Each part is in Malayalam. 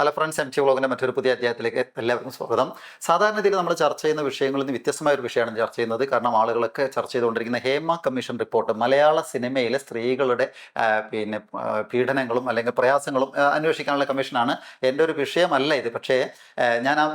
ഹലോ ഫ്രണ്ട്സ് എം ടി വ്ളോഗിന്റെ മറ്റൊരു പുതിയ അധ്യായത്തിലേക്ക് എല്ലാവർക്കും സ്വാഗതം. സാധാരണ രീതിയിൽ നമ്മൾ ചർച്ച ചെയ്യുന്ന വിഷയങ്ങളിൽ നിന്ന് വ്യത്യസ്തമായ ഒരു വിഷയമാണ് ചർച്ച ചെയ്യുന്നത്. കാരണം ആളുകളൊക്കെ ചർച്ച ചെയ്തുകൊണ്ടിരിക്കുന്ന ഹേമ കമ്മീഷൻ റിപ്പോർട്ട് മലയാള സിനിമയിലെ സ്ത്രീകളുടെ പിന്നെ പീഡനങ്ങളും അല്ലെങ്കിൽ പ്രയാസങ്ങളും അന്വേഷിക്കാനുള്ള കമ്മീഷനാണ്. എന്റെ ഒരു വിഷയമല്ല ഇത്. പക്ഷേ ഞാൻ ആ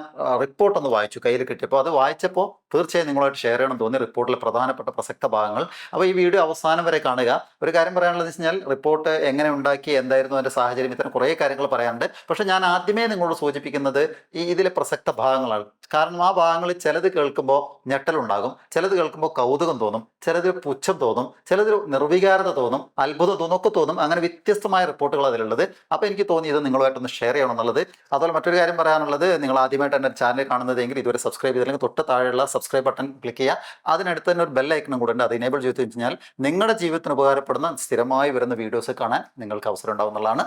റിപ്പോർട്ട് ഒന്ന് വായിച്ചു കയ്യിൽ കിട്ടിയപ്പോൾ. അത് വായിച്ചപ്പോൾ തീർച്ചയായും നിങ്ങളായിട്ട് ഷെയർ ചെയ്യണം തോന്നി. റിപ്പോർട്ടിലെ പ്രധാനപ്പെട്ട പ്രസക്ത ഭാഗങ്ങൾ. അപ്പോൾ ഈ വീഡിയോ അവസാനം വരെ കാണുക. ഒരു കാര്യം പറയാനുള്ളത് വെച്ച് കഴിഞ്ഞാൽ റിപ്പോർട്ട് എങ്ങനെ ഉണ്ടാക്കി എന്തായിരുന്നു അതിന്റെ സാഹചര്യം ഇത്തരം കുറേ കാര്യങ്ങൾ പറയാനുണ്ട്. പക്ഷേ ഞാൻ ആദ്യമേ നിങ്ങളോട് സൂചിപ്പിക്കുന്നത് ഈ ഇതിലെ പ്രസക്ത ഭാഗങ്ങളാണ്. കാരണം ആ ഭാഗങ്ങളിൽ ചിലത് കേൾക്കുമ്പോൾ ഞെട്ടലുണ്ടാകും ചിലത് കേൾക്കുമ്പോൾ കൗതുകം തോന്നും ചിലതിൽ പുച്ഛം തോന്നും ചിലതിൽ നിർവികാരത തോന്നും അത്ഭുതം തോന്നും ഒക്കെ തോന്നും. അങ്ങനെ വ്യത്യസ്തമായ റിപ്പോർട്ടുകൾ അതിലുള്ളത്. അപ്പോൾ എനിക്ക് തോന്നി ഇത് നിങ്ങളുമായിട്ടൊന്ന് ഷെയർ ചെയ്യണം എന്നുള്ളത്. അതുപോലെ മറ്റൊരു കാര്യം പറയാനുള്ളത് നിങ്ങൾ ആദ്യമായിട്ട് എന്റെ ചാനൽ കാണുന്നതെങ്കിൽ ഇതുവരെ സബ്സ്ക്രൈബ് ചെയ്തില്ലെങ്കിൽ തൊട്ട് താഴെയുള്ള സബ്സ്ക്രൈബ് ബട്ടൺ ക്ലിക്ക് ചെയ്യുക. അതിനടുത്ത് തന്നെ ഒരു ബെൽ ഐക്കണും കൂടെ ഉണ്ട്. അത് എനേബിൾ ചെയ്ത് കഴിഞ്ഞാൽ നിങ്ങളുടെ ജീവിതത്തിന് ഉപകാരപ്പെടുന്ന സ്ഥിരമായി വരുന്ന വീഡിയോസ് കാണാൻ നിങ്ങൾക്ക് അവസരം ഉണ്ടാവുന്നതാണ്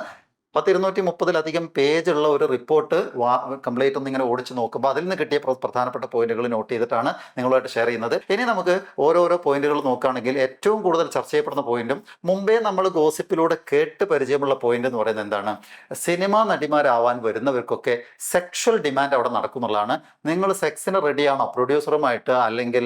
പത്തിരുന്നൂറ്റി മുപ്പതിലധികം പേജുള്ള ഒരു റിപ്പോർട്ട് വാ കംപ്ലീറ്റ് ഒന്ന് ഇങ്ങനെ ഓടിച്ച് നോക്കുമ്പോൾ അതിൽ നിന്ന് കിട്ടിയ പ്ര- പ്രധാനപ്പെട്ട പോയിന്റുകൾ നോട്ട് ചെയ്തിട്ടാണ് നിങ്ങളുമായിട്ട് ഷെയർ ചെയ്യുന്നത്. ഇനി നമുക്ക് ഓരോരോ പോയിന്റുകൾ നോക്കുകയാണെങ്കിൽ ഏറ്റവും കൂടുതൽ ചർച്ച ചെയ്യപ്പെടുന്ന പോയിന്റും മുമ്പേ നമ്മൾ ഗോസിപ്പിലൂടെ കേട്ട് പരിചയമുള്ള പോയിന്റ് എന്ന് പറയുന്നത് എന്താണ്? സിനിമാ നടിമാരാവാൻ വരുന്നവർക്കൊക്കെ സെക്ഷൽ ഡിമാൻഡ് അവിടെ നടക്കുന്നുള്ളതാണ് നിങ്ങൾ സെക്സിന് റെഡിയാണോ പ്രൊഡ്യൂസറുമായിട്ട് അല്ലെങ്കിൽ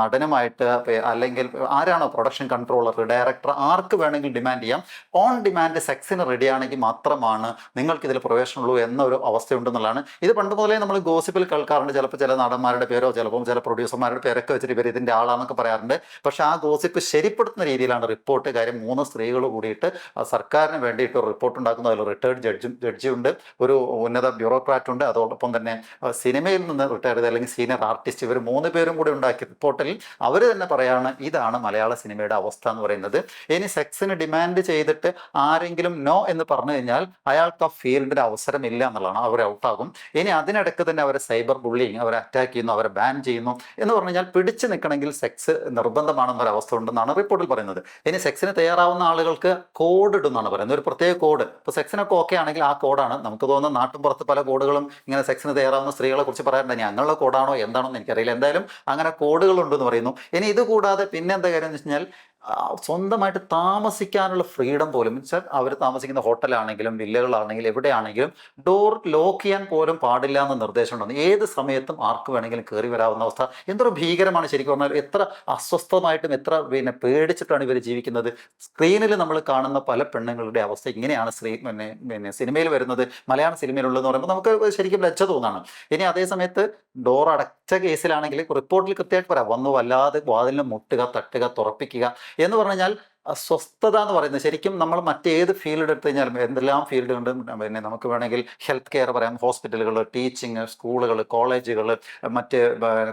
നടനുമായിട്ട് അല്ലെങ്കിൽ ആരാണോ പ്രൊഡക്ഷൻ കൺട്രോളർ ഡയറക്ടർ ആർക്ക് വേണമെങ്കിലും ഡിമാൻഡ് ചെയ്യാം. ഓൺ ഡിമാൻഡ് സെക്സിന് റെഡിയാണെങ്കിൽ മാത്രമാണ് നിങ്ങൾക്ക് ഇതിൽ പ്രവേശനമുള്ളൂ എന്നൊരു അവസ്ഥയുണ്ടെന്നുള്ളതാണ്. ഇത് പണ്ട് മുതലേ നമ്മൾ ഗോസിപ്പിൽ കേൾക്കാറുണ്ട്. ചിലപ്പോൾ ചില നടന്മാരുടെ പേരോ ചിലപ്പോൾ ചില പ്രൊഡ്യൂസർമാരുടെ പേരൊക്കെ വെച്ചിട്ട് ഇവർ ഇതിന്റെ ആളാണെന്നൊക്കെ പറയാറുണ്ട്. പക്ഷേ ആ ഗോസിപ്പ് ശരിപ്പെടുത്തുന്ന രീതിയിലാണ് റിപ്പോർട്ട് കാര്യം മൂന്ന് സ്ത്രീകൾ കൂടിയിട്ട് സർക്കാരിന് വേണ്ടിയിട്ട് ഒരു റിപ്പോർട്ട് ഉണ്ടാക്കുന്നു അതിൽ റിട്ടയർഡ് ജഡ്ജും ജഡ്ജിയുണ്ട്. ഒരു ഉന്നത ബ്യൂറോക്രാറ്റ് ഉണ്ട്. അതോടൊപ്പം തന്നെ സിനിമയിൽ നിന്ന് റിട്ടയർ ചെയ്ത അല്ലെങ്കിൽ സീനിയർ ആർട്ടിസ്റ്റ് ഇവർ മൂന്ന് പേരും കൂടി ഉണ്ടാക്കിയ റിപ്പോർട്ടിൽ അവർ തന്നെ പറയാണ് ഇതാണ് മലയാള സിനിമയുടെ അവസ്ഥ എന്ന് പറയുന്നത്. ഇനി സെക്സിന് ഡിമാൻഡ് ചെയ്തിട്ട് ആരെങ്കിലും നോ എന്ന് പറഞ്ഞു കഴിഞ്ഞാൽ അയാൾക്ക് ആ ഫീൽഡിൽ അവസരമില്ല എന്നുള്ളതാണ്. അവർ ഔട്ടാകും ഇനി അതിനിടയ്ക്ക് തന്നെ അവരെ സൈബർ ബുള്ളിങ് അവരെ അറ്റാക്ക് ചെയ്യുന്നു അവരെ ബാൻ ചെയ്യുന്നു എന്ന് പറഞ്ഞു കഴിഞ്ഞാൽ പിടിച്ചു നിൽക്കണമെങ്കിൽ സെക്സ് നിർബന്ധമാണെന്നൊരു അവസ്ഥ ഉണ്ടെന്നാണ് റിപ്പോർട്ടിൽ പറയുന്നത്. ഇനി സെക്സിന് തയ്യാറാവുന്ന ആളുകൾക്ക് കോഡ് ഇടുന്നാണ് പറയുന്നത്. ഒരു പ്രത്യേക കോഡ് ഇപ്പോൾ സെക്സിനൊക്കെ ഓക്കെ ആണെങ്കിൽ ആ കോഡാണ് നമുക്ക് തോന്നുന്ന നാട്ടും പുറത്ത് പല കോഡുകളും ഇങ്ങനെ സെക്സിന് തയ്യാറാവുന്ന സ്ത്രീകളെ കുറിച്ച് പറയാറുണ്ട്. ഞങ്ങളുടെ കോഡാണോ എന്താണോ എന്ന് എനിക്കറിയില്ല. എന്തായാലും അങ്ങനെ കോഡുകളുണ്ടെന്ന് പറയുന്നു. ഇനി ഇത് കൂടാതെ പിന്നെ എന്താ കാര്യം എന്ന് വെച്ച് കഴിഞ്ഞാൽ സ്വന്തമായിട്ട് താമസിക്കാനുള്ള ഫ്രീഡം പോലും വെച്ചാൽ അവർ താമസിക്കുന്ന ഹോട്ടലാണെങ്കിലും വില്ലകളാണെങ്കിലും എവിടെയാണെങ്കിലും ഡോർ ലോക്ക് ചെയ്യാൻ പോലും പാടില്ല എന്ന നിർദ്ദേശം ഉണ്ടെന്ന് ഏത് സമയത്തും ആർക്ക് വേണമെങ്കിലും കയറി വരാവുന്ന അവസ്ഥ. എന്തൊരു ഭീകരമാണ് ശരിക്കും പറഞ്ഞാൽ എത്ര അസ്വസ്ഥമായിട്ടും എത്ര പിന്നെ പേടിച്ചിട്ടാണ് ഇവർ ജീവിക്കുന്നത്. സ്ക്രീനിൽ നമ്മൾ കാണുന്ന പല പെണ്ണുങ്ങളുടെ അവസ്ഥ ഇങ്ങനെയാണ് സ്ത്രീ പിന്നെ പിന്നെ സിനിമയിൽ വരുന്നത്. മലയാള സിനിമയിലുള്ളതെന്ന് പറയുമ്പോൾ നമുക്ക് ശരിക്കും ലജ്ജ തോന്നാണ്. ഇനി അതേ സമയത്ത് ഡോർ അടച്ച കേസിലാണെങ്കിൽ റിപ്പോർട്ടിൽ കൃത്യമായിട്ട് പറയാം. വന്നു വല്ലാതെ വാതിലിന് മുട്ടുക തട്ടുക തുറപ്പിക്കുക. എന്ന് പറഞ്ഞു കഴിഞ്ഞാൽ സ്വസ്ഥത എന്ന് പറയുന്നത് ശരിക്കും നമ്മൾ മറ്റേത് ഫീൽഡ് എടുത്തു കഴിഞ്ഞാലും എന്തെല്ലാം ഫീൽഡ് ഉണ്ട് പിന്നെ നമുക്ക് വേണമെങ്കിൽ ഹെൽത്ത് കെയർ പറയാം ഹോസ്പിറ്റലുകൾ ടീച്ചിങ് സ്കൂളുകൾ കോളേജുകൾ മറ്റ്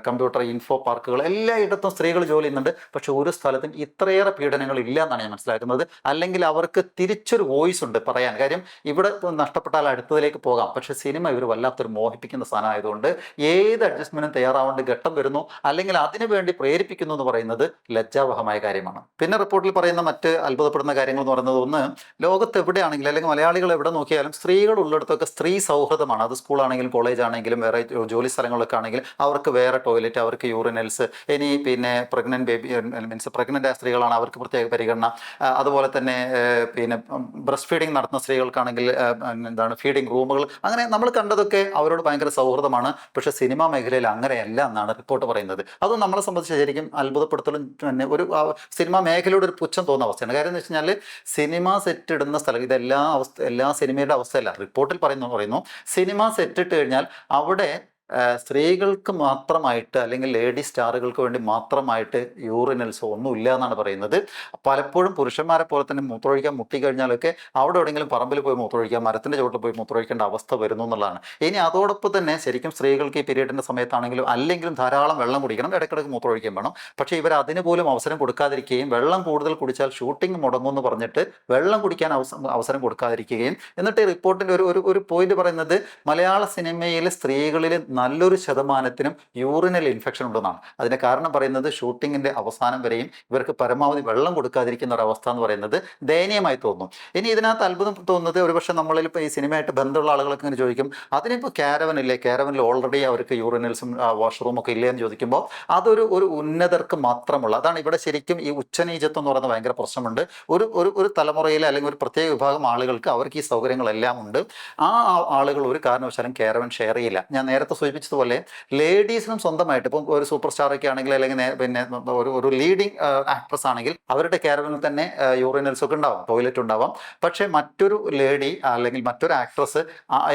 കമ്പ്യൂട്ടർ ഇൻഫോ പാർക്കുകൾ എല്ലായിടത്തും സ്ത്രീകൾ ജോലി ചെയ്യുന്നുണ്ട്. പക്ഷെ ഒരു സ്ഥലത്തും ഇത്രയേറെ പീഡനങ്ങൾ ഇല്ല എന്നാണ് ഞാൻ മനസ്സിലാക്കുന്നത്. അല്ലെങ്കിൽ അവർക്ക് തിരിച്ചൊരു വോയിസ് ഉണ്ട് പറയാൻ. കാര്യം ഇവിടെ നഷ്ടപ്പെട്ടാൽ അടുത്തതിലേക്ക് പോകാം. പക്ഷെ സിനിമ ഇവർ വല്ലാത്തൊരു മോഹിപ്പിക്കുന്ന സാധനമായതുകൊണ്ട് ഏത് അഡ്ജസ്റ്റ്മെന്റും തയ്യാറാവേണ്ട ഘട്ടം വരുന്നു. അല്ലെങ്കിൽ അതിനു വേണ്ടി പ്രേരിപ്പിക്കുന്നു എന്ന് പറയുന്നത് ലജ്ജാവഹമായ കാര്യമാണ്. പിന്നെ റിപ്പോർട്ടിൽ പറയുന്ന മറ്റ് അത്ഭുതപ്പെടുന്ന കാര്യങ്ങൾ എന്ന് പറയുന്നത് ഒന്ന് ലോകത്ത് എവിടെയാണെങ്കിലും അല്ലെങ്കിൽ മലയാളികൾ എവിടെ നോക്കിയാലും സ്ത്രീകൾ ഉള്ളിടത്തൊക്കെ സ്ത്രീ സൗഹൃദമാണ്. അത് സ്കൂളാണെങ്കിലും കോളേജ് ആണെങ്കിലും വേറെ ജോലി സ്ഥലങ്ങളൊക്കെ ആണെങ്കിലും അവർക്ക് വേറെ ടോയ്ലറ്റ് അവർക്ക് യൂറിനൽസ് ഇനി പിന്നെ പ്രഗ്നന്റ് ബേബി മീൻസ് പ്രഗ്നന്റ് ആയ സ്ത്രീകളാണ് അവർക്ക് പ്രത്യേക പരിഗണന. അതുപോലെ തന്നെ പിന്നെ ബ്രസ്റ്റ് ഫീഡിങ് നടത്തുന്ന സ്ത്രീകൾക്കാണെങ്കിൽ എന്താണ് ഫീഡിങ് റൂമുകൾ അങ്ങനെ നമ്മൾ കണ്ടതൊക്കെ അവരോട് ഭയങ്കര സൗഹൃദമാണ്. പക്ഷേ സിനിമാ മേഖലയിൽ അങ്ങനെയല്ല എന്നാണ് റിപ്പോർട്ട് പറയുന്നത്. അത് നമ്മളെ സംബന്ധിച്ച് ശരിക്കും അത്ഭുതപ്പെടുത്തലും തന്നെ ഒരു സിനിമാ മേഖലയുടെ ഒരു പുച്ഛം തോന്നുന്ന അവസ്ഥയാണ്. കാര്യം എന്ന് വെച്ച് കഴിഞ്ഞാൽ സിനിമ സെറ്റ് ഇടുന്ന സ്ഥലം ഇതെല്ലാ അവസ്ഥ എല്ലാ സിനിമയുടെ അവസ്ഥയല്ല. റിപ്പോർട്ടിൽ പറയുന്നു പറയുന്നു സിനിമ സെറ്റ് ഇട്ട് കഴിഞ്ഞാൽ അവിടെ സ്ത്രീകൾക്ക് മാത്രമായിട്ട് അല്ലെങ്കിൽ ലേഡി സ്റ്റാറുകൾക്ക് വേണ്ടി മാത്രമായിട്ട് യൂറിനൽസ് ഒന്നും ഇല്ല എന്നാണ് പറയുന്നത്. പലപ്പോഴും പുരുഷന്മാരെ പോലെ തന്നെ മൂത്രമൊഴിക്കാൻ മുട്ടിക്കഴിഞ്ഞാലൊക്കെ അവിടെ എവിടെയെങ്കിലും പറമ്പിൽ പോയി മൂത്രമൊഴിക്കാം മരത്തിന്റെ ചുവട്ടിൽ പോയി മൂത്രമൊഴിക്കേണ്ട അവസ്ഥ വരുന്നു എന്നുള്ളതാണ്. ഇനി അതോടൊപ്പം തന്നെ ശരിക്കും സ്ത്രീകൾക്ക് ഈ പീരീഡിന്റെ സമയത്താണെങ്കിലും അല്ലെങ്കിലും ധാരാളം വെള്ളം കുടിക്കണം ഇടയ്ക്കിടയ്ക്ക് മൂത്രമൊഴിക്കാൻ വേണം. പക്ഷേ ഇവർ അതിന് പോലും അവസരം കൊടുക്കാതിരിക്കുകയും വെള്ളം കൂടുതൽ കുടിച്ചാൽ ഷൂട്ടിംഗ് മുടങ്ങും എന്ന് പറഞ്ഞിട്ട് വെള്ളം കുടിക്കാൻ അവസരം കൊടുക്കാതിരിക്കുകയും. എന്നിട്ട് റിപ്പോർട്ടിന്റെ ഒരു ഒരു പോയിന്റ് പറയുന്നത് മലയാള സിനിമയിൽ സ്ത്രീകളിൽ നല്ലൊരു ശതമാനത്തിനും യൂറിനൽ ഇൻഫെക്ഷൻ ഉണ്ടെന്നാണ്. അതിന്റെ കാരണം പറയുന്നത് ഷൂട്ടിങ്ങിന്റെ അവസാനം വരെയും ഇവർക്ക് പരമാവധി വെള്ളം കൊടുക്കാതിരിക്കുന്ന ഒരു അവസ്ഥ എന്ന് പറയുന്നത് ദയനീയമായി തോന്നും ഇനി ഇതിനകത്ത് അത്ഭുതം തോന്നുന്നത് ഒരുപക്ഷെ നമ്മളിൽ ഇപ്പോൾ ഈ സിനിമയായിട്ട് ബന്ധമുള്ള ആളുകളൊക്കെ ഇങ്ങനെ ചോദിക്കും അതിനിപ്പോൾ ക്യാരവൻ ഇല്ലേ? ക്യാരവനിൽ ഓൾറെഡി അവർക്ക് യൂറിനൽസും വാഷ്റൂം ഒക്കെ ഇല്ലേ? എന്ന് ചോദിക്കുമ്പോൾ അതൊരു ഒരു ഉന്നതർക്ക് മാത്രമുള്ള അതാണ് ഇവിടെ ശരിക്കും ഈ ഉച്ചനീചത്വം എന്ന് പറയുന്ന ഭയങ്കര പ്രശ്നമുണ്ട്. ഒരു ഒരു ഒരു തലമുറയിൽ അല്ലെങ്കിൽ ഒരു പ്രത്യേക വിഭാഗം ആളുകൾക്ക് അവർക്ക് ഈ സൗകര്യങ്ങളെല്ലാം ഉണ്ട്. ആ ആളുകൾ ഒരു കാരണവശാലും ക്യാരവൻ ഷെയർ ചെയ്യില്ല. ഞാൻ നേരത്തെ സൂചിപ്പിച്ചതുപോലെ ലേഡീസിനും സ്വന്തമായിട്ട് ഇപ്പം ഒരു സൂപ്പർ സ്റ്റാർ ഒക്കെ ആണെങ്കിൽ അല്ലെങ്കിൽ പിന്നെ ഒരു ഒരു ലീഡിങ് ആക്ട്രസ് ആണെങ്കിൽ അവരുടെ കേരളത്തിൽ തന്നെ യൂറിനൽസ് ഒക്കെ ഉണ്ടാവും ടോയ്ലറ്റ് ഉണ്ടാവാം. പക്ഷേ മറ്റൊരു ലേഡി അല്ലെങ്കിൽ മറ്റൊരു ആക്ട്രസ്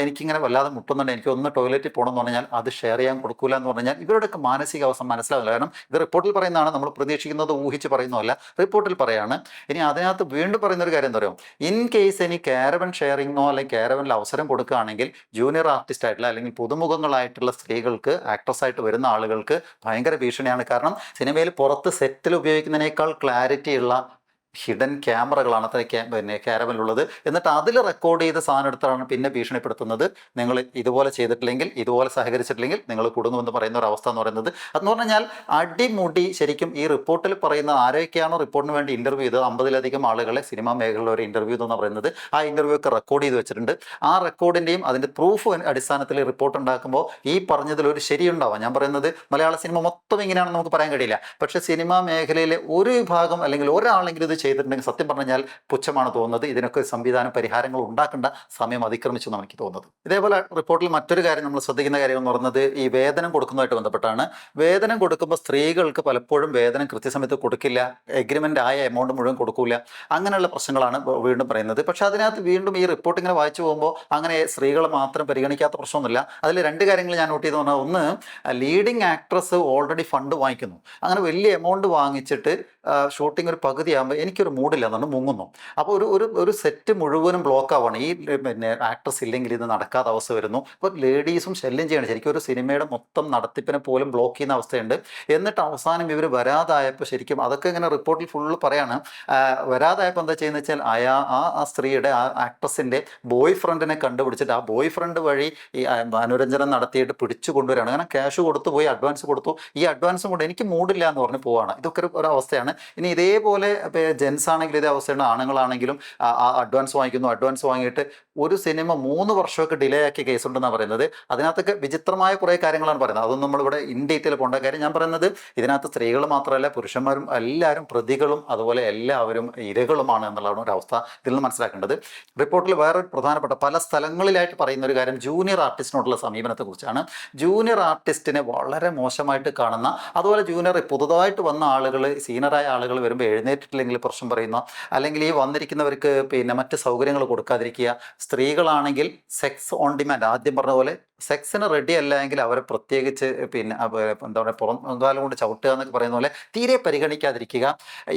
എനിക്കിങ്ങനെ വല്ലാതെ മുട്ടുന്നുണ്ട്. എനിക്ക് ഒന്ന് ടോയ്ലറ്റിൽ പോകണം എന്ന് പറഞ്ഞാൽ അത് ഷെയർ ചെയ്യാൻ കൊടുക്കൂല എന്ന് പറഞ്ഞാൽ ഇവരുടെയൊക്കെ മാനസികാവസ്ഥ മനസ്സിലാവില്ല. കാരണം ഇത് റിപ്പോർട്ടിൽ പറയുന്നതാണ് നമ്മൾ പ്രതീക്ഷിക്കുന്നത് ഊഹിച്ച് പറയുന്നതല്ല റിപ്പോർട്ടിൽ പറയാണ്. ഇനി അതിനകത്ത് വീണ്ടും പറയുന്ന ഒരു കാര്യം എന്താ പറയുക ഇൻ കേസ് ഇനി കാരവൻ ഷെയറിങ്ങോ അല്ലെങ്കിൽ കാരവനിൽ അവസരം കൊടുക്കുകയാണെങ്കിൽ ജൂനിയർ ആർട്ടിസ്റ്റ് ആയിട്ടുള്ള അല്ലെങ്കിൽ പുതുമുഖങ്ങളായിട്ടുള്ള സ്ത്രീകൾക്ക് ആക്ട്രസ് ആയിട്ട് വരുന്ന ആളുകൾക്ക് ഭയങ്കര ഭീഷണിയാണ്. കാരണം സിനിമയിൽ പുറത്ത് സെറ്റിൽ ഉപയോഗിക്കുന്നതിനേക്കാൾ ക്ലാരിറ്റി ഉള്ള ഹിഡൻ ക്യാമറകളാണ് അത്ര പിന്നെ ക്യാരവനിലുള്ളത് എന്നിട്ട് അതിൽ റെക്കോർഡ് ചെയ്ത സാധനം എടുത്താണ് പിന്നെ ഭീഷണിപ്പെടുത്തുന്നത്. നിങ്ങൾ ഇതുപോലെ ചെയ്തിട്ടില്ലെങ്കിൽ ഇതുപോലെ സഹകരിച്ചിട്ടില്ലെങ്കിൽ നിങ്ങൾ കുടുങ്ങുമെന്ന് പറയുന്ന ഒരു അവസ്ഥ എന്ന് പറയുന്നത്. അതെന്ന് പറഞ്ഞാൽ അടിമുടി ശരിക്കും ഈ റിപ്പോർട്ടിൽ പറയുന്ന ആരൊക്കെയാണോ റിപ്പോർട്ടിന് വേണ്ടി ഇന്റർവ്യൂ ചെയ്തത്? അമ്പതിലധികം ആളുകളെ സിനിമാ മേഖലയിൽ ഒരു ഇന്റർവ്യൂ എന്ന് പറയുന്നത്. ആ ഇന്റർവ്യൂ ഒക്കെ റെക്കോർഡ് ചെയ്ത് വെച്ചിട്ടുണ്ട്. ആ റെക്കോർഡിന്റെയും അതിന്റെ പ്രൂഫ് അടിസ്ഥാനത്തിൽ റിപ്പോർട്ട് ഉണ്ടാക്കുമ്പോൾ ഈ പറഞ്ഞതിൽ ഒരു ശരിയുണ്ടാവാം. ഞാൻ പറയുന്നത് മലയാള സിനിമ മൊത്തം ഇങ്ങനെയാണെന്ന് നമുക്ക് പറയാൻ കഴിയില്ല. പക്ഷേ സിനിമാ മേഖലയിലെ ഒരു വിഭാഗം അല്ലെങ്കിൽ ഒരാളെങ്കിലും ഇത് ചെയ്തിട്ടുണ്ടെങ്കിൽ സത്യം പറഞ്ഞാൽ പുച്ഛമാണ് തോന്നുന്നത്. ഇതിനൊക്കെ സംവിധാന പരിഹാരങ്ങൾ ഉണ്ടാക്കേണ്ട സമയം അതിക്രമിച്ചു എനിക്ക് തോന്നുന്നത്. ഇതേപോലെ റിപ്പോർട്ടിൽ മറ്റൊരു കാര്യം നമ്മൾ ശ്രദ്ധിക്കുന്ന കാര്യം എന്ന് പറയുന്നത് ഈ വേതനം കൊടുക്കുന്നതായിട്ട് ബന്ധപ്പെട്ടാണ്. വേതനം കൊടുക്കുമ്പോൾ സ്ത്രീകൾക്ക് പലപ്പോഴും വേതനം കൃത്യസമയത്ത് കൊടുക്കില്ല. എഗ്രിമെന്റ് ആയ എമൗണ്ട് മുഴുവൻ കൊടുക്കില്ല അങ്ങനെയുള്ള പ്രശ്നങ്ങളാണ് വീണ്ടും പറയുന്നത്. പക്ഷെ അതിനകത്ത് വീണ്ടും ഈ റിപ്പോർട്ട് ഇങ്ങനെ വായിച്ചു പോകുമ്പോൾ അങ്ങനെ സ്ത്രീകളെ മാത്രം പരിഗണിക്കാത്ത പ്രശ്നമൊന്നുമില്ല. അതിൽ രണ്ട് കാര്യങ്ങൾ ഞാൻ നോട്ട് ചെയ്ത് പറഞ്ഞാൽ ഒന്ന് ലീഡിങ് ആക്ട്രസ് ഓൾറെഡി ഫണ്ട് വാങ്ങിക്കുന്നു. അങ്ങനെ വലിയ എമൗണ്ട് വാങ്ങിച്ചിട്ട് ഷൂട്ടിംഗ് ഒരു പകുതിയാകുമ്പോൾ എനിക്കൊരു മൂഡില്ല എന്നാണ് മുങ്ങുന്നു. അപ്പോൾ ഒരു ഒരു ഒരു സെറ്റ് മുഴുവനും ബ്ലോക്ക് ആവുകയാണ് ഈ പിന്നെ ആക്ട്രസ് ഇല്ലെങ്കിൽ ഇത് നടക്കാത്ത അവസ്ഥ വരുന്നു. അപ്പോൾ ലേഡീസും ശല്യം ചെയ്യണം. ശരിക്കും ഒരു സിനിമയുടെ മൊത്തം നടത്തിപ്പിനെ പോലും ബ്ലോക്ക് ചെയ്യുന്ന അവസ്ഥയുണ്ട്. എന്നിട്ട് അവസാനം ഇവർ വരാതായപ്പോൾ ശരിക്കും അതൊക്കെ ഇങ്ങനെ റിപ്പോർട്ടിൽ ഫുള്ള് പറയാണ്. വരാതായപ്പോൾ എന്താ ചെയ്യുന്നത് വെച്ചാൽ അയാ ആ ആ സ്ത്രീയുടെ ആ ആക്ട്രസിന്റെ ബോയ് ഫ്രണ്ടിനെ കണ്ടുപിടിച്ചിട്ട് ആ ബോയ് ഫ്രണ്ട് വഴി ഈ മനോരഞ്ജനം നടത്തിയിട്ട് പിടിച്ചു കൊണ്ടുവരികയാണ് അങ്ങനെ ക്യാഷ് കൊടുത്തു പോയി അഡ്വാൻസ് കൊടുത്തു. ഈ അഡ്വാൻസും കൊണ്ട് എനിക്ക് മൂടില്ല എന്ന് പറഞ്ഞ് പോവാണ്. ഇതൊക്കെ ഒരു അവസ്ഥയാണ്. ഇനി ഇതേപോലെ ജെൻസ് ആണെങ്കിലും ഇതേ അവസ്ഥയാണ്. ആണുങ്ങളാണെങ്കിലും അഡ്വാൻസ് വാങ്ങിക്കുന്നു അഡ്വാൻസ് വാങ്ങിയിട്ട് ഒരു സിനിമ മൂന്ന് വർഷമൊക്കെ ഡിലേ ആക്കിയ കേസുണ്ടെന്നാണ് പറയുന്നത്. അതിനകത്തൊക്കെ വിചിത്രമായ കുറേ കാര്യങ്ങളാണ് പറയുന്നത്. അതൊന്നും നമ്മളിവിടെ ഇൻ ഡീറ്റെയിൽ പോകേണ്ട കാര്യം. ഞാൻ പറയുന്നത് ഇതിനകത്ത് സ്ത്രീകൾ മാത്രമല്ല പുരുഷന്മാരും എല്ലാവരും പ്രതികളും അതുപോലെ എല്ലാവരും ഇരകളുമാണ് എന്നുള്ളതാണ് ഒരു അവസ്ഥ ഇതിൽ നിന്ന് മനസ്സിലാക്കേണ്ടത്. റിപ്പോർട്ടിൽ വേറൊരു പ്രധാനപ്പെട്ട പല സ്ഥലങ്ങളിലായിട്ട് പറയുന്ന ഒരു കാര്യം ജൂനിയർ ആർട്ടിസ്റ്റിനോടുള്ള സമീപനത്തെക്കുറിച്ചാണ്. ജൂനിയർ ആർട്ടിസ്റ്റിനെ വളരെ മോശമായിട്ട് കാണുന്ന അതുപോലെ ജൂനിയർ പുതുതായിട്ട് വന്ന ആളുകൾ സീനിയറായ ആളുകൾ വരുമ്പോൾ എഴുന്നേറ്റിട്ടില്ലെങ്കിൽ പ്രശ്നം പറയുന്ന അല്ലെങ്കിൽ ഈ വന്നിരിക്കുന്നവർക്ക് പിന്നെ മറ്റ് സൗകര്യങ്ങൾ കൊടുക്കാതിരിക്കുക. സ്ത്രീകളാണെങ്കിൽ സെക്സ് ഓൺ ഡിമാൻഡ് ആദ്യം പറഞ്ഞ പോലെ സെക്സിന് റെഡി അല്ല എങ്കിൽ അവരെ പ്രത്യേകിച്ച് പിന്നെ എന്താ പറയുക പുറം കാലം കൊണ്ട് ചവിട്ടുക എന്നൊക്കെ പറയുന്ന പോലെ തീരെ പരിഗണിക്കാതിരിക്കുക.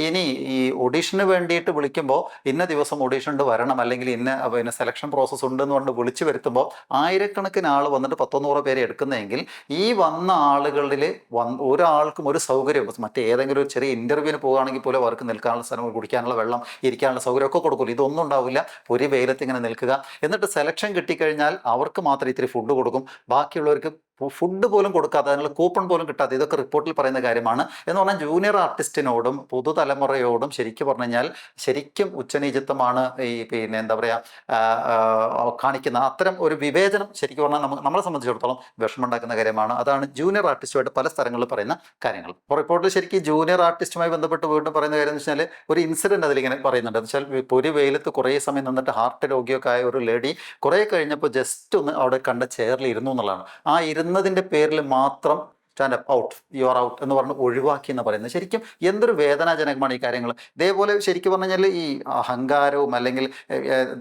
ഇനി ഈ ഓഡീഷന് വേണ്ടിയിട്ട് വിളിക്കുമ്പോൾ ഇന്ന ദിവസം ഓഡീഷൻ ഉണ്ട് വരണം അല്ലെങ്കിൽ ഇന്ന പിന്നെ സെലക്ഷൻ പ്രോസസ്സ് ഉണ്ട് എന്ന് പറഞ്ഞ് വിളിച്ചു വരുത്തുമ്പോൾ ആയിരക്കണക്കിന് ആൾ വന്നിട്ട് പത്തൊന്നൂറ് പേരെ എടുക്കുന്നതെങ്കിൽ ഈ വന്ന ആളുകളിൽ വന്ന് ഒരാൾക്കും ഒരു സൗകര്യം മറ്റേതെങ്കിലും ഒരു ചെറിയ ഇന്റർവ്യൂവിന് പോകുകയാണെങ്കിൽ പോലും അവർക്ക് നിൽക്കാനുള്ള സ്ഥലം കുടിക്കാനുള്ള വെള്ളം ഇരിക്കാനുള്ള സൗകര്യമൊക്കെ കൊടുക്കില്ല ഇതൊന്നും ഉണ്ടാവില്ല. ഒരു വെയിലത്ത് ഇങ്ങനെ നിൽക്കുക. എന്നിട്ട് സെലക്ഷൻ കിട്ടിക്കഴിഞ്ഞാൽ അവർക്ക് മാത്രം ഇത്തിരി ഫുഡ് കൊടുക്കും. ബാക്കിയുള്ളവർക്ക് ഫുഡ് പോലും കൊടുക്കാതെ അതിനുള്ള കൂപ്പൺ പോലും കിട്ടാതെ ഇതൊക്കെ റിപ്പോർട്ടിൽ പറയുന്ന കാര്യമാണ്. എന്ന് പറഞ്ഞാൽ ജൂനിയർ ആർട്ടിസ്റ്റിനോടും പുതുതലമുറയോടും ശരിക്കും പറഞ്ഞു കഴിഞ്ഞാൽ ശരിക്കും ഉച്ചനീചിത്വമാണ് ഈ പിന്നെ എന്താ പറയുക കാണിക്കുന്ന അത്തരം ഒരു വിവേചനം ശരിക്കും പറഞ്ഞാൽ നമുക്ക് നമ്മളെ സംബന്ധിച്ചിടത്തോളം വിഷമമുണ്ടാക്കുന്ന കാര്യമാണ്. അതാണ് ജൂനിയർ ആർട്ടിസ്റ്റുമായിട്ട് പല സ്ഥലങ്ങളിൽ പറയുന്ന കാര്യങ്ങൾ. അപ്പോൾ റിപ്പോർട്ടിൽ ശരിക്കും ജൂനിയർ ആർട്ടിസ്റ്റുമായി ബന്ധപ്പെട്ട് വീണ്ടും പറയുന്ന കാര്യം എന്ന് വെച്ചാൽ ഒരു ഇൻസിഡന്റ് അതിലിങ്ങനെ പറയുന്നുണ്ട്. എന്ന് വെച്ചാൽ പൊരി വെയിലത്ത് കുറേ സമയം നിന്നിട്ട് ഹാർട്ട് രോഗിയൊക്കെ ആയ ഒരു ലേഡി കുറേ കഴിഞ്ഞപ്പോൾ ജസ്റ്റ് ഒന്ന് അവിടെ കണ്ട ചെയറിൽ ഇരുന്നു എന്നുള്ളതാണ്. ആ ഇരുന്നതിന്റെ പേരിൽ മാത്രം stand up out you are out എന്ന് പറഞ്ഞ് ഒഴിവാക്കി എന്ന് പറയുന്നത്. ശരിക്കും എന്തൊരു വേദനാജനകമാണ് ഈ കാര്യങ്ങൾ ഇതേപോലെ ശരിക്കും പറഞ്ഞു കഴിഞ്ഞാൽ ഈ അഹങ്കാരവും അല്ലെങ്കിൽ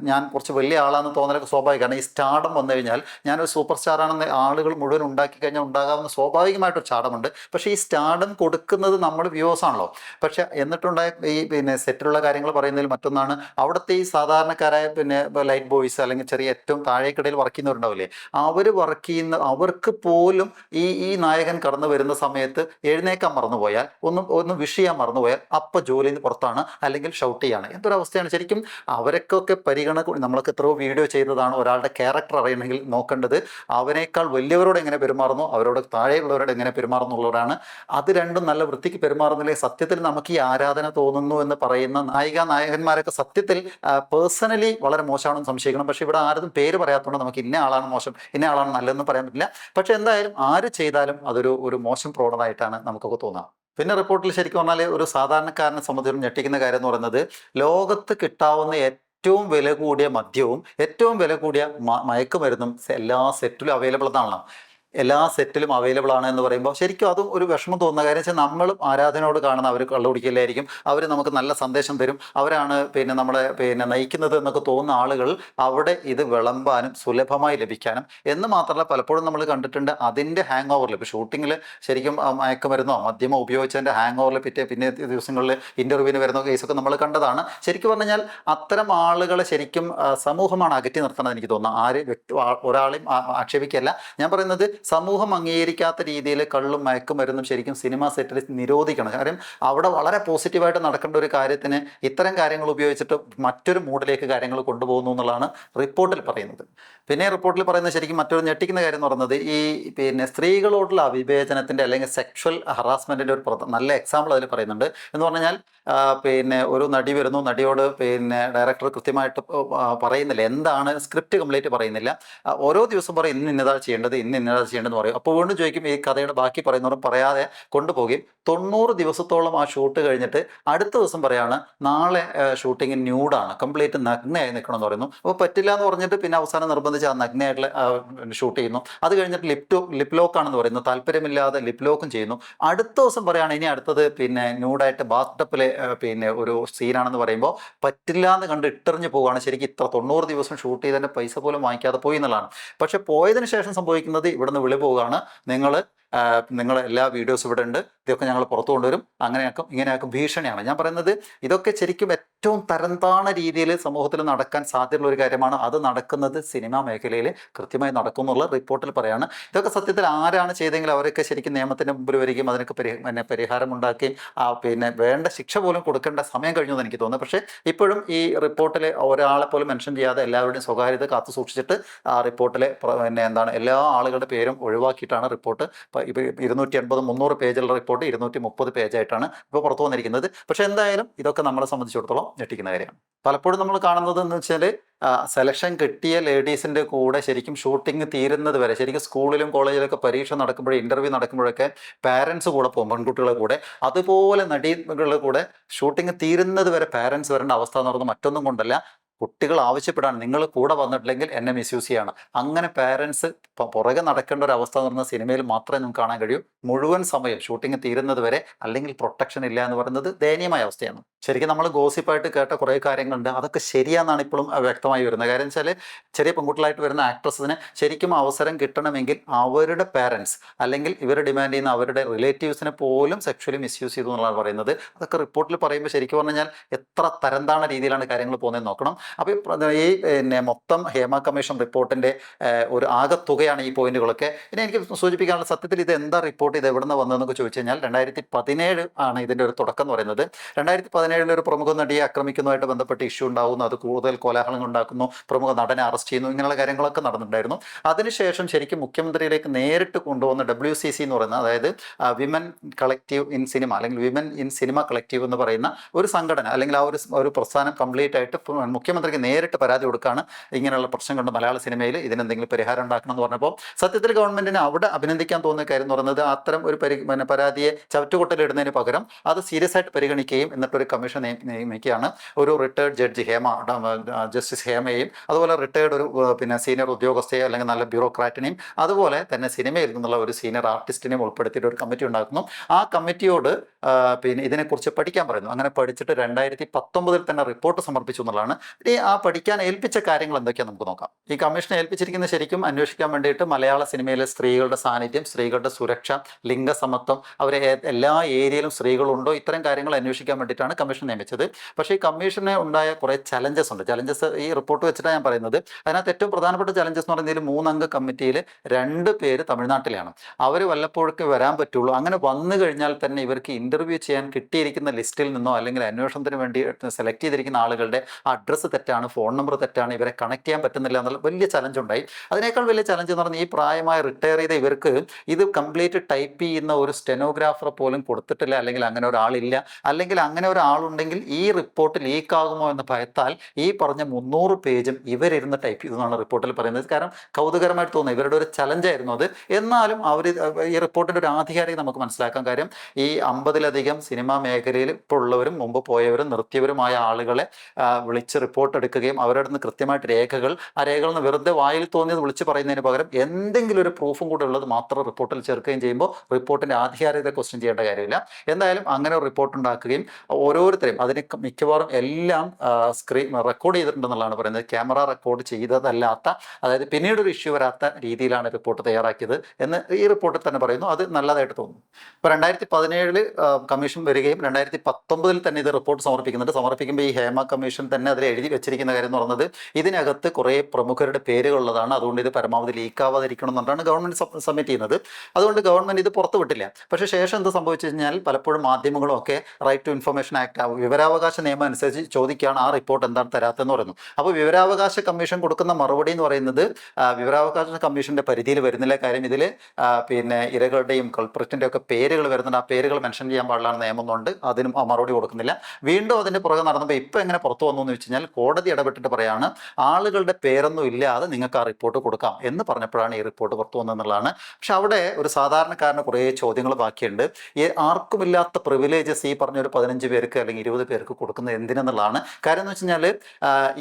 ഞാൻ കുറച്ച് വലിയ ആളാണെന്ന് തോന്നലൊക്കെ സ്വാഭാവികമാണ്. ഈ സ്റ്റാർഡം വന്നു കഴിഞ്ഞാൽ ഞാനൊരു സൂപ്പർ സ്റ്റാർ ആണെന്ന് ആളുകൾ മുഴുവൻ ഉണ്ടാക്കി കഴിഞ്ഞാൽ ഉണ്ടാകാവുന്ന സ്വാഭാവികമായിട്ടൊരു സ്റ്റാഡമുണ്ട് പക്ഷേ ഈ സ്റ്റാർഡം കൊടുക്കുന്നത് നമ്മൾ വ്യൂവേഴ്സ് ആണല്ലോ. പക്ഷെ എന്നിട്ടുണ്ടായ ഈ പിന്നെ സെറ്റിലുള്ള കാര്യങ്ങൾ പറയുന്നതിൽ മറ്റൊന്നാണ് അവിടുത്തെ ഈ സാധാരണക്കാരായ പിന്നെ ലൈറ്റ് ബോയ്സ് അല്ലെങ്കിൽ ചെറിയ ഏറ്റവും താഴേക്കിടയിൽ വർക്ക് ചെയ്യുന്നവരുണ്ടാവില്ലേ? അവർ വർക്ക് ചെയ്യുന്ന അവർക്ക് പോലും ഈ ഈ നായകൻ കടന്നു വരുന്ന സമയത്ത് എഴുന്നേക്കാൻ മറന്നുപോയാൽ ഒന്ന് ഒന്ന് വിഷ് ചെയ്യാൻ മറന്നുപോയാൽ അപ്പം ജോലിയിൽ നിന്ന് പുറത്താണ് അല്ലെങ്കിൽ ഷൗട്ട് ചെയ്യാണ് എന്തൊരവസ്ഥയാണ് ശരിക്കും? അവരൊക്കെ പരിഗണന നമ്മളൊക്കെ എത്രയോ വീഡിയോ ചെയ്തതാണ് ഒരാളുടെ ക്യാരക്ടർ അറിയണമെങ്കിൽ നോക്കേണ്ടത് അവനേക്കാൾ വലിയവരോട് എങ്ങനെ പെരുമാറുന്നു അവരോട് താഴെയുള്ളവരോട് എങ്ങനെ പെരുമാറുന്നുള്ളവരാണ്. അത് രണ്ടും നല്ല വൃത്തിക്ക് പെരുമാറുന്നില്ലെങ്കിൽ സത്യത്തിൽ നമുക്ക് ഈ ആരാധന തോന്നുന്നു എന്ന് പറയുന്ന നായിക നായകന്മാരൊക്കെ സത്യത്തിൽ പേഴ്സണലി വളരെ മോശമാണെന്ന് സംശയിക്കണം. പക്ഷേ ഇവിടെ ആരും പേര് പറയാത്തതുകൊണ്ട് നമുക്ക് ഇന്ന ആളാണ് മോശം ഇന്ന ആളാണ് നല്ലതെന്ന് പറയാൻ പറ്റില്ല. പക്ഷെ എന്തായാലും ആര് ചെയ്താലും അതൊരു ഒരു മോശം പ്രോഡക്റ്റായിട്ടാണ് നമുക്കൊക്കെ തോന്നുക പിന്നെ റിപ്പോർട്ടിൽ ശരിക്കും പറഞ്ഞാൽ ഒരു സാധാരണക്കാരനെ സംബന്ധിച്ചും ഞെട്ടിക്കുന്ന കാര്യം എന്ന് പറയുന്നത് ലോകത്ത് കിട്ടാവുന്ന ഏറ്റവും വില കൂടിയ മദ്യവും ഏറ്റവും വില കൂടിയ മയക്കുമരുന്നും എല്ലാ സെറ്റിലും അവൈലബിൾ എന്നാണല്ലോ എല്ലാ സെറ്റിലും അവൈലബിൾ ആണ് എന്ന് പറയുമ്പോൾ ശരിക്കും അതും ഒരു വിഷമം തോന്നുന്ന കാര്യം വെച്ചാൽ നമ്മളും ആരാധനയോട് കാണുന്ന അവർ കള്ളുപിടിക്കില്ലായിരിക്കും അവർ നമുക്ക് നല്ല സന്ദേശം തരും. അവരാണ് പിന്നെ നമ്മളെ പിന്നെ നയിക്കുന്നത് എന്നൊക്കെ തോന്നുന്ന ആളുകൾ അവിടെ ഇത് വിളമ്പാനും സുലഭമായി ലഭിക്കാനും എന്ന് മാത്രമല്ല പലപ്പോഴും നമ്മൾ കണ്ടിട്ടുണ്ട് അതിന്റെ ഹാങ് ഓവറിൽ ഇപ്പോൾ ഷൂട്ടിങ്ങിൽ ശരിക്കും മയക്കുമരുന്നോ മദ്യമോ ഉപയോഗിച്ചതിന്റെ ഹാങ് ഓവറിൽ പിറ്റേ പിന്നെ ദിവസങ്ങളിൽ ഇന്റർവ്യൂവിന് വരുന്ന കേസൊക്കെ നമ്മൾ കണ്ടതാണ്. ശരിക്കും പറഞ്ഞു കഴിഞ്ഞാൽ അത്തരം ആളുകളെ ശരിക്കും സമൂഹമാണ് അകറ്റി നിർത്തണമെന്ന് എനിക്ക് തോന്നുന്നു. ആര് വ്യക്തി ഒരാളെയും ആക്ഷേപിക്കല്ല ഞാൻ പറയുന്നത് സമൂഹം അംഗീകരിക്കാത്ത രീതിയിൽ കള്ളും മയക്കുമരുന്നും ശരിക്കും സിനിമ സെറ്റിൽ നിരോധിക്കണം. കാര്യം അവിടെ വളരെ പോസിറ്റീവായിട്ട് നടക്കേണ്ട ഒരു കാര്യത്തിന് ഇത്തരം കാര്യങ്ങൾ ഉപയോഗിച്ചിട്ട് മറ്റൊരു മൂഡിലേക്ക് കാര്യങ്ങൾ കൊണ്ടുപോകുന്നു എന്നുള്ളതാണ് റിപ്പോർട്ടിൽ പറയുന്നത്. പിന്നെ റിപ്പോർട്ടിൽ പറയുന്നത് ശരിക്കും മറ്റൊരു ഞെട്ടിക്കുന്ന കാര്യം എന്ന് പറയുന്നത് ഈ പിന്നെ സ്ത്രീകളോടുള്ള അവിവേചനത്തിന്റെ അല്ലെങ്കിൽ സെക്ഷൽ ഹറാസ്മെന്റിന്റെ ഒരു നല്ല എക്സാമ്പിൾ അതിൽ പറയുന്നുണ്ട്. എന്ന് പറഞ്ഞാൽ പിന്നെ ഒരു നടി വരുന്നു. നടിയോട് പിന്നെ ഡയറക്ടർ കൃത്യമായിട്ട് പറയുന്നില്ല. എന്താണ് സ്ക്രിപ്റ്റ് കംപ്ലീറ്റ് പറയുന്നില്ല. ഓരോ ദിവസം പറയും ഇന്ന് ഇന്നതാ ചെയ്യേണ്ടത് ഇന്ന് ഇന്നതാ ചെയ്യേണ്ടതെന്ന് പറയും. അപ്പോൾ വീണ്ടും ചോദിക്കും ഈ കഥയുടെ ബാക്കി പറയുന്നവരും പറയാതെ കൊണ്ടുപോകുകയും തൊണ്ണൂറ് ദിവസത്തോളം ആ ഷൂട്ട് കഴിഞ്ഞിട്ട് അടുത്ത ദിവസം പറയാണ് നാളെ ഷൂട്ടിങ് ന്യൂഡാണ് കംപ്ലീറ്റ് നഗ്നയായി നിൽക്കണം എന്ന് പറയുന്നു. അപ്പോൾ പറ്റില്ല എന്ന് പറഞ്ഞിട്ട് പിന്നെ അവസാനം നിർബന്ധിച്ച് ആ നഗ്നയായിട്ടുള്ള ഷൂട്ട് ചെയ്യുന്നു. അത് കഴിഞ്ഞിട്ട് ലിപ് ടു ലിപ് ലോക്കാണെന്ന് പറയുന്നു. താല്പര്യമില്ലാതെ ലിപ് ലോക്കും ചെയ്യുന്നു. അടുത്ത ദിവസം പറയാണ് ഇനി അടുത്തത് പിന്നെ ന്യൂഡായിട്ട് ബാത്ടപ്പിലെ പിന്നെ ഒരു സീനാണെന്ന് പറയുമ്പോൾ പറ്റില്ല എന്ന് കണ്ട് ഇട്ടെറിഞ്ഞ് പോവുകയാണ്. ശരിക്കും ഇത്ര തൊണ്ണൂറ് ദിവസം ഷൂട്ട് ചെയ്തതിന്റെ പൈസ പോലും വാങ്ങിക്കാതെ പോയി എന്നുള്ളതാണ്. പക്ഷേ പോയതിന് ശേഷം സംഭവിക്കുന്നത് വിളി പോവുകയാണ്. നിങ്ങൾ നിങ്ങൾ എല്ലാ വീഡിയോസും ഇവിടെ ഉണ്ട്. ഇതൊക്കെ ഞങ്ങൾ പുറത്തു കൊണ്ടുവരും. അങ്ങനെയാക്കും ഇങ്ങനെയാക്കും ഭീഷണിയാണ്. ഞാൻ പറയുന്നത് ഇതൊക്കെ ശരിക്കും ഏറ്റവും തരംതാണ രീതിയിൽ സമൂഹത്തിൽ നടക്കാൻ സാധ്യതയുള്ള ഒരു കാര്യമാണ്. അത് നടക്കുന്നത് സിനിമാ മേഖലയിൽ കൃത്യമായി നടക്കുന്നുള്ള റിപ്പോർട്ടിൽ പറയാണ്. ഇതൊക്കെ സത്യത്തിൽ ആരാണ് ചെയ്തെങ്കിൽ അവരൊക്കെ ശരിക്കും നിയമത്തിന് മുമ്പിൽ വരികയും അതിനൊക്കെ പരി പിന്നെ പരിഹാരം ഉണ്ടാക്കുകയും ആ പിന്നെ വേണ്ട ശിക്ഷ പോലും കൊടുക്കേണ്ട സമയം കഴിഞ്ഞു എന്ന് എനിക്ക് തോന്നുന്നു. പക്ഷേ ഇപ്പോഴും ഈ റിപ്പോർട്ടിൽ ഒരാളെ പോലും മെൻഷൻ ചെയ്യാതെ എല്ലാവരുടെയും സ്വകാര്യത കാത്തു സൂക്ഷിച്ചിട്ട് ആ റിപ്പോർട്ടിലെ പിന്നെ എന്താണ് എല്ലാ ആളുകളുടെ പേരും ഒഴിവാക്കിയിട്ടാണ് റിപ്പോർട്ട് ഇപ്പോൾ ഇരുന്നൂറ്റി എൺപത് മുന്നൂറ് പേജുള്ള റിപ്പോർട്ട് ഇരുന്നൂറ്റി മുപ്പത് പേജായിട്ടാണ് ഇപ്പോൾ പുറത്തു വന്നിരിക്കുന്നത്. പക്ഷേ എന്തായാലും ഇതൊക്കെ നമ്മളെ സംബന്ധിച്ചിടത്തോളം ഞെട്ടിക്കുന്ന കാര്യമാണ്. പലപ്പോഴും നമ്മൾ കാണുന്നത് എന്ന് വെച്ചാൽ സെലക്ഷൻ കിട്ടിയ ലേഡീസിന്റെ കൂടെ ശരിക്കും ഷൂട്ടിംഗ് തീരുന്നത് വരെ ശരിക്കും സ്കൂളിലും കോളേജിലൊക്കെ പരീക്ഷ നടക്കുമ്പോഴും ഇന്റർവ്യൂ നടക്കുമ്പോഴൊക്കെ പാരൻസ് കൂടെ പോകും പെൺകുട്ടികളുടെ കൂടെ. അതുപോലെ നടികളുടെ കൂടെ ഷൂട്ടിംഗ് തീരുന്നത് വരെ പാരൻസ് വരേണ്ട അവസ്ഥ എന്ന് പറയുന്നത് മറ്റൊന്നും കൊണ്ടല്ല. കുട്ടികൾ ആവശ്യപ്പെടാണ്. നിങ്ങൾ കൂടെ വന്നിട്ടില്ലെങ്കിൽ എന്നെ മിസ്യൂസ് ചെയ്യാണ്. അങ്ങനെ പാരൻസ് പുറകെ നടക്കേണ്ട ഒരു അവസ്ഥ എന്ന് പറഞ്ഞ സിനിമയിൽ മാത്രമേ നമുക്ക് കാണാൻ കഴിയൂ. മുഴുവൻ സമയം ഷൂട്ടിംഗ് തീരുന്നത് വരെ അല്ലെങ്കിൽ പ്രൊട്ടക്ഷൻ ഇല്ല എന്ന് പറയുന്നത് ദയനീയമായ അവസ്ഥയാണ്. ശരിക്കും നമ്മൾ ഗോസിപ്പായിട്ട് കേട്ട കുറേ കാര്യങ്ങളുണ്ട്. അതൊക്കെ ശരിയാണെന്നാണ് ഇപ്പോഴും വ്യക്തമായി വരുന്നത്. കാര്യം വെച്ചാൽ ചെറിയ പെൺകുട്ടികളായിട്ട് വരുന്ന ആക്ട്രസിന് ശരിക്കും അവസരം കിട്ടണമെങ്കിൽ അവരുടെ പാരൻസ് അല്ലെങ്കിൽ ഇവർ ഡിമാൻഡ് ചെയ്യുന്ന അവരുടെ റിലേറ്റീവ്സിനെ പോലും സെക്ഷലി മിസ്യൂസ് ചെയ്തു എന്നുള്ളതാണ് പറയുന്നത്. അതൊക്കെ റിപ്പോർട്ടിൽ പറയുമ്പോൾ ശരിക്കും പറഞ്ഞാൽ എത്ര തരംതാണ രീതിയിലാണ് കാര്യങ്ങൾ പോകുന്നത് നോക്കണം. അപ്പോൾ ഈ പിന്നെ മൊത്തം ഹേമ കമ്മീഷൻ റിപ്പോർട്ടിന്റെ ഒരു ആകത്തുകയാണ് ഈ പോയിന്റുകളൊക്കെ. ഇനി എനിക്ക് സൂചിപ്പിക്കാനുള്ള സത്യത്തിൽ ഇത് എന്താ റിപ്പോർട്ട് ഇത് എവിടെ നിന്ന് വന്നതെന്നൊക്കെ ചോദിച്ചു കഴിഞ്ഞാൽ രണ്ടായിരത്തി പതിനേഴ് ആണ് ഇതിന്റെ ഒരു തുടക്കം എന്ന് പറയുന്നത്. രണ്ടായിരത്തി പതിനേഴിൽ ഒരു പ്രമുഖ നടിയെ ആക്രമിക്കുന്നതുമായിട്ട് ബന്ധപ്പെട്ട് ഇഷ്യൂ ഉണ്ടാകുന്നു അത് കൂടുതൽ കോലാഹലങ്ങൾ ഉണ്ടാക്കുന്നു. പ്രമുഖ നടനെ അറസ്റ്റ് ചെയ്യുന്നു. ഇങ്ങനെയുള്ള കാര്യങ്ങളൊക്കെ നടന്നിട്ടുണ്ടായിരുന്നു. അതിനുശേഷം ശരിക്കും മുഖ്യമന്ത്രിയിലേക്ക് നേരിട്ട് കൊണ്ടുവന്ന ഡബ്ല്യു സി സി എന്ന് പറയുന്ന അതായത് വിമൻ കളക്റ്റീവ് ഇൻ സിനിമ അല്ലെങ്കിൽ വിമൻ ഇൻ സിനിമ കളക്റ്റീവ് എന്ന് പറയുന്ന ഒരു സംഘടന അല്ലെങ്കിൽ ആ ഒരു ഒരു പ്രസ്ഥാനം കംപ്ലീറ്റ് ആയിട്ട് മുഖ്യമന്ത്രിക്ക് നേരിട്ട് പരാതി കൊടുക്കുകയാണ് ഇങ്ങനെയുള്ള പ്രശ്നം കൊണ്ട് മലയാള സിനിമയിൽ. ഇതിനെന്തെങ്കിലും പരിഹാരം ഉണ്ടാക്കണം എന്ന് പറഞ്ഞപ്പോൾ സത്യത്തിൽ ഗവൺമെന്റിനെ അവിടെ അഭിനന്ദിക്കാൻ തോന്നുന്ന കാര്യം എന്ന് പറയുന്നത് അത്തരം ഒരു പരി പരാതിയെ ചവറ്റുകൊട്ടലിടുന്നതിന് പകരം അത് സീരിയസ് ആയിട്ട് പരിഗണിക്കുകയും എന്നിട്ടൊരു കമ്മീഷൻ നിയ- നിയമിക്കുകയാണ് ഒരു റിട്ടയർഡ് ജഡ്ജി ഹേമ ജസ്റ്റിസ് ഹേമയെയും അതുപോലെ റിട്ടയർഡ് ഒരു പിന്നെ സീനിയർ ഉദ്യോഗസ്ഥയെ അല്ലെങ്കിൽ നല്ല ബ്യൂറോക്രാറ്റിനെയും അതുപോലെ തന്നെ സിനിമയിൽ നിന്നുള്ള ഒരു സീനിയർ ആർട്ടിസ്റ്റിനെയും ഉൾപ്പെടുത്തിയിട്ട് ഒരു കമ്മിറ്റി ഉണ്ടാക്കുന്നു. ആ കമ്മിറ്റിയോട് പിന്നെ ഇതിനെക്കുറിച്ച് പഠിക്കാൻ പറയുന്നു. അങ്ങനെ പഠിച്ചിട്ട് രണ്ടായിരത്തി പത്തൊമ്പതിൽ തന്നെ റിപ്പോർട്ട് സമർപ്പിച്ചു എന്നുള്ളതാണ്. ഈ ആ പഠിക്കാൻ ഏൽപ്പിച്ച കാര്യങ്ങൾ എന്തൊക്കെയാണ് നമുക്ക് നോക്കാം. ഈ കമ്മീഷനെ ഏൽപ്പിച്ചിരിക്കുന്ന ശരിക്കും അന്വേഷിക്കാൻ വേണ്ടിയിട്ട് മലയാള സിനിമയിലെ സ്ത്രീകളുടെ സാന്നിധ്യം സ്ത്രീകളുടെ സുരക്ഷ ലിംഗസമത്വം അവരെ എല്ലാ ഏരിയയിലും സ്ത്രീകളുണ്ടോ? ഇത്തരം കാര്യങ്ങൾ അന്വേഷിക്കാൻ വേണ്ടിയിട്ടാണ് കമ്മീഷൻ നിയമിച്ചത് പക്ഷേ ഈ കമ്മീഷന് ഉണ്ടായ കുറേ ചലഞ്ചസ് ഉണ്ട്. ചലഞ്ചസ് ഈ റിപ്പോർട്ട് വെച്ചിട്ടാണ് ഞാൻ പറയുന്നത്. അതിനകത്ത് ഏറ്റവും പ്രധാനപ്പെട്ട ചലഞ്ചസ് എന്ന് പറയുന്നതിൽ മൂന്നംഗ കമ്മിറ്റിയിൽ രണ്ട് പേര് തമിഴ്നാട്ടിലാണ്. അവർ വല്ലപ്പോഴൊക്കെ വരാൻ പറ്റുള്ളൂ. അങ്ങനെ വന്നു കഴിഞ്ഞാൽ തന്നെ ഇവർക്ക് ഇന്റർവ്യൂ ചെയ്യാൻ കിട്ടിയിരിക്കുന്ന ലിസ്റ്റിൽ നിന്നോ അല്ലെങ്കിൽ അന്വേഷണത്തിന് വേണ്ടി സെലക്ട് ചെയ്തിരിക്കുന്ന ആളുകളുടെ അഡ്രസ്സ് തെറ്റാണ് ഫോൺ നമ്പർ തെറ്റാണ് ഇവരെ കണക്ട് ചെയ്യാൻ പറ്റുന്നില്ല എന്നുള്ള വലിയ ചലഞ്ച് ഉണ്ടായി. അതിനേക്കാൾ വലിയ ചലഞ്ച് എന്ന് പറഞ്ഞാൽ ഈ പ്രായമായ റിട്ടയർ ചെയ്ത ഇവർക്ക് ഇത് കംപ്ലീറ്റ് ടൈപ്പ് ചെയ്യുന്ന ഒരു സ്റ്റെനോഗ്രാഫർ പോലും കൊടുത്തിട്ടില്ല. അല്ലെങ്കിൽ അങ്ങനെ ഒരാളില്ല. അല്ലെങ്കിൽ അങ്ങനെ ഒരാളുണ്ടെങ്കിൽ ഈ റിപ്പോർട്ട് ലീക്ക് ആകുമോ എന്ന് ഭയത്താൽ ഈ പറഞ്ഞ മുന്നൂറ് പേജും ഇവരിരുന്ന് ടൈപ്പ് ചെയ്തെന്നാണ് റിപ്പോർട്ടിൽ പറയുന്നത്. കാരണം കൗതുകരമായിട്ട് തോന്നുന്നു. ഇവരുടെ ഒരു ചലഞ്ചായിരുന്നു അത്. എന്നാലും അവർ ഈ റിപ്പോർട്ടിന്റെ ഒരു ആധികാരിക നമുക്ക് മനസ്സിലാക്കാൻ കാര്യം ഈ അമ്പതിലധികം സിനിമാ മേഖലയിൽ ഇപ്പോൾ ഉള്ളവരും മുമ്പ് പോയവരും നിർത്തിയവരുമായ ആളുകളെ വിളിച്ച് റിപ്പോർട്ട് എടുക്കുകയും അവരുടെ നിന്ന് കൃത്യമായിട്ട് രേഖകൾ ആ രേഖകൾ നിന്ന് വെറുതെ വായിൽ തോന്നിയത് വിളിച്ച് പറയുന്നതിന് പകരം എന്തെങ്കിലും ഒരു പ്രൂഫും കൂടെ ഉള്ളത് മാത്രം റിപ്പോർട്ടിൽ ചേർക്കുകയും ചെയ്യുമ്പോൾ റിപ്പോർട്ടിന്റെ ആധികാരികത ക്വസ്റ്റ്യൻ ചെയ്യേണ്ട കാര്യമില്ല. എന്തായാലും അങ്ങനെ ഒരു റിപ്പോർട്ട് ഉണ്ടാക്കുകയും ഓരോരുത്തരെയും അതിന് മിക്കവാറും എല്ലാം സ്ക്രീൻ റെക്കോർഡ് ചെയ്തിട്ടുണ്ടെന്നുള്ളതാണ് പറയുന്നത്. ക്യാമറ റെക്കോർഡ് ചെയ്തതല്ലാത്ത അതായത് പിന്നീട് ഒരു ഇഷ്യൂ വരാത്ത രീതിയിലാണ് റിപ്പോർട്ട് തയ്യാറാക്കിയത് എന്ന് ഈ റിപ്പോർട്ടിൽ തന്നെ പറയുന്നു. അത് നല്ലതായിട്ട് തോന്നുന്നു. ഇപ്പോൾ രണ്ടായിരത്തി പതിനേഴിൽ കമ്മീഷൻ വരികയും രണ്ടായിരത്തി പത്തൊമ്പതിൽ തന്നെ ഇത് റിപ്പോർട്ട് സമർപ്പിക്കുന്നുണ്ട്. സമർപ്പിക്കുമ്പോൾ ഈ ഹേമ കമ്മീഷൻ തന്നെ അതിൽ എഴുതി വെച്ചിരിക്കുന്ന കാര്യം എന്ന് പറയുന്നത് ഇതിനകത്ത് കുറേ പ്രമുഖരുടെ പേരുകളുള്ളതാണ്. അതുകൊണ്ട് ഇത് പരമാവധി ലീക്കാവാതിരിക്കണം എന്നുകൊണ്ടാണ് ഗവൺമെന്റ് സബ്മിറ്റ് ചെയ്യുന്നത്. അതുകൊണ്ട് ഗവൺമെന്റ് ഇത് പുറത്തുവിട്ടില്ല. പക്ഷേ ശേഷം എന്ത് സംഭവിച്ചു കഴിഞ്ഞാൽ പലപ്പോഴും മാധ്യമങ്ങളും ഒക്കെ റൈറ്റ് ടു ഇൻഫർമേഷൻ ആക്ട് വിവരാവകാശ നിയമം അനുസരിച്ച് ചോദിക്കുകയാണ് ആ റിപ്പോർട്ട് എന്താണ് തരാത്തതെന്ന് പറയുന്നു അപ്പോൾ വിവരാവകാശ കമ്മീഷൻ കൊടുക്കുന്ന മറുപടി എന്ന് പറയുന്നത് വിവരാവകാശ കമ്മീഷന്റെ പരിധിയിൽ വരുന്നില്ല കാര്യം. ഇതിൽ പിന്നെ ഇരകളുടെയും കൾപ്രറ്റിന്റെ ഒക്കെ പേരുകൾ വരുന്നുണ്ട്. ആ പേരുകൾ മെൻഷൻ ചെയ്യാൻ പാടില്ലാന്ന് നിയമമൊന്നുണ്ട്. അതിനും ആ മറുപടി കൊടുക്കുന്നില്ല. വീണ്ടും അതിന്റെ പുറകെ നടന്നപ്പോൾ ഇപ്പം എങ്ങനെ പുറത്തു വന്നു എന്ന് വെച്ച് കോടതി ഇടപെട്ടിട്ട് പറയാണ് ആളുകളുടെ പേരൊന്നും ഇല്ലാതെ നിങ്ങൾക്ക് ആ റിപ്പോർട്ട് കൊടുക്കാം എന്ന് പറഞ്ഞപ്പോഴാണ് ഈ റിപ്പോർട്ട് പുറത്തു വന്നതെന്നുള്ളതാണ് പക്ഷെ അവിടെ ഒരു സാധാരണക്കാരന് കുറേ ചോദ്യങ്ങൾ ബാക്കിയുണ്ട്. ഈ ആർക്കുമില്ലാത്ത പ്രിവിലേജസ് ഈ പറഞ്ഞ ഒരു പതിനഞ്ച് പേർക്ക് അല്ലെങ്കിൽ ഇരുപത് പേർക്ക് കൊടുക്കുന്നത് എന്തിനെന്നുള്ളതാണ്. കാര്യം എന്ന് വെച്ച് കഴിഞ്ഞാൽ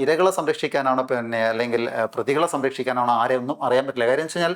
ഇരകളെ സംരക്ഷിക്കാനാണോ പിന്നെ അല്ലെങ്കിൽ പ്രതികളെ സംരക്ഷിക്കാനാണോ ആരെയൊന്നും അറിയാൻ പറ്റില്ല. കാര്യം വെച്ച് കഴിഞ്ഞാൽ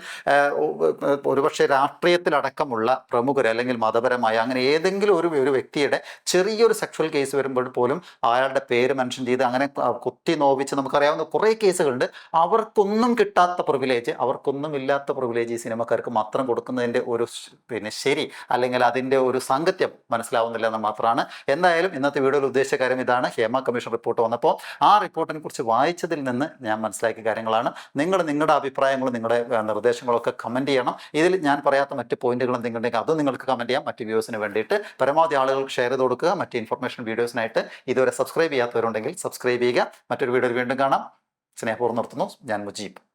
ഒരുപക്ഷെ രാഷ്ട്രീയത്തിലടക്കമുള്ള പ്രമുഖർ അല്ലെങ്കിൽ മതപരമായ അങ്ങനെ ഏതെങ്കിലും ഒരു ഒരു വ്യക്തിയുടെ ചെറിയൊരു സെക്ഷൽ കേസ് വരുമ്പോൾ പോലും അയാളുടെ പേര് മെൻഷൻ ചെയ്ത് അങ്ങനെ കുത്തി നോവിച്ച് നമുക്കറിയാവുന്ന കുറേ കേസുകളുണ്ട്. അവർക്കൊന്നും കിട്ടാത്ത പ്രിവിലേജ് അവർക്കൊന്നും ഇല്ലാത്ത പ്രിവിലേജ് ഈ സിനിമക്കാർക്ക് മാത്രം കൊടുക്കുന്നതിന്റെ ഒരു പിന്നെ ശരി അല്ലെങ്കിൽ അതിന്റെ ഒരു സാങ്കത്യം മനസ്സിലാവുന്നില്ല എന്ന് മാത്രമാണ്. എന്തായാലും ഇന്നത്തെ വീഡിയോയിൽ ഉദ്ദേശിച്ച കാര്യം ഇതാണ്. ഹേമ കമ്മീഷൻ റിപ്പോർട്ട് വന്നപ്പോൾ ആ റിപ്പോർട്ടിനെ കുറിച്ച് വായിച്ചതിൽ നിന്ന് ഞാൻ മനസ്സിലാക്കിയ കാര്യങ്ങളാണ്. നിങ്ങൾ നിങ്ങളുടെ അഭിപ്രായങ്ങളും നിങ്ങളുടെ നിർദ്ദേശങ്ങളൊക്കെ കമന്റ് ചെയ്യണം. ഇതിൽ ഞാൻ പറയാത്ത മറ്റ് പോയിന്റുകൾ എന്തെങ്കിലും ഉണ്ടെങ്കിൽ അതും നിങ്ങൾക്ക് കമന്റ് ചെയ്യാം. മറ്റ് വ്യൂസിന് വേണ്ടിയിട്ട് പരമാവധി ആളുകൾക്ക് ഷെയർ ചെയ്ത് കൊടുക്കുക. മറ്റ് ഇൻഫർമേഷൻ വീഡിയോസിനായിട്ട് ഇതുവരെ സബ്സ്ക്രൈബ് ചെയ്യാത്തവരുണ്ടെങ്കിൽ സബ്സ്ക്രൈബ് ചെയ്യുക. മറ്റൊരു വീഡിയോയിൽ വീണ്ടും കാണാം. സ്നേഹപൂർവം നിർത്തുന്നു. ഞാൻ മുജീബ്.